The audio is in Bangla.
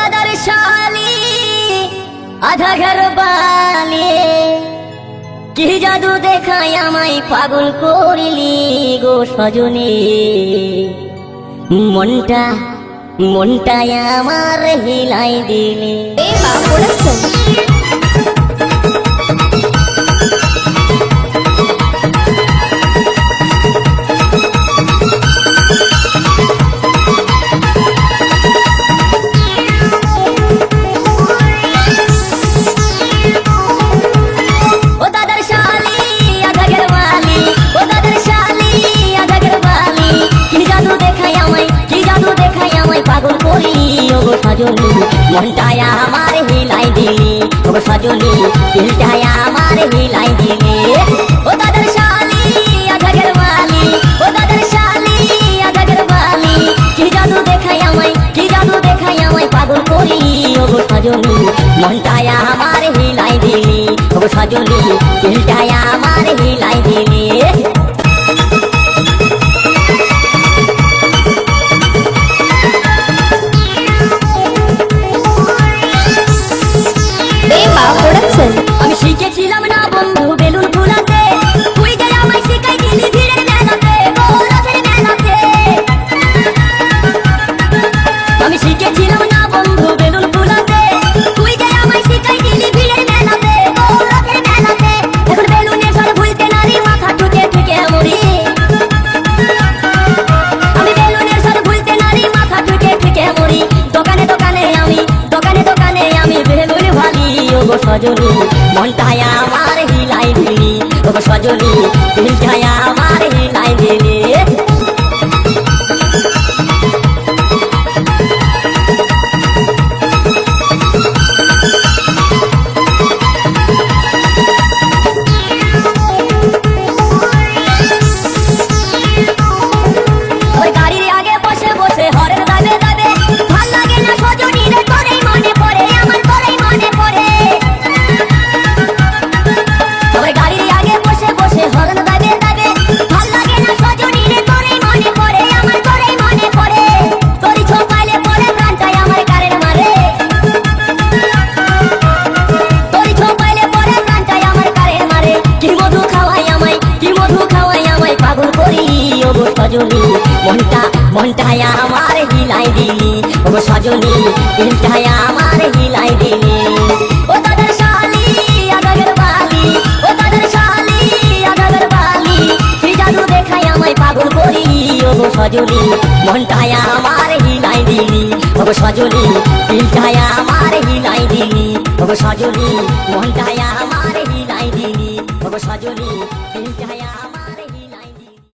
দাদার শালি আধা ঘর বালে। কি জাদু দেখায় আমায় পাগল করিলি গো সজনে? মনটা, মনটায় আমার হিলাই দিলি। সজনী মনটাই আমার হিলাই দিলি। ও সজনী দিলটাই আমার হিলাই দিলি। ও দাদার শালি আধা ঘর বালি ও দাদার শালি আধা ঘর বালি কি জাদু দেখাই আমায়, কি জাদু দেখাই আমায় পাগল করিলি ও সজনী আমার হিলাই দিলি। ও সজনী আমার গো সজনী মনটাই আমার হিলাই দিলি। ও গো সজনী দিলটাই আমার হিলাই দিলি। সজনী, মনটা মনটাই আমার হিলাই দিলি। ও সজনী দিলটাই আমার হিলাই দিলি। ও দাদার শালি আদাগের বালি, ও দাদার শালি আদাগের বালি তুই জাদু দেখাই আমায় পাগল করি? ও সজনী মনটাই আমার হিলাই দিলি। ও সজনী দিলটাই আমার হিলাই দিলি। ও সজনী মনটাই আমার হিলাই দিলি। ও সজনী আমার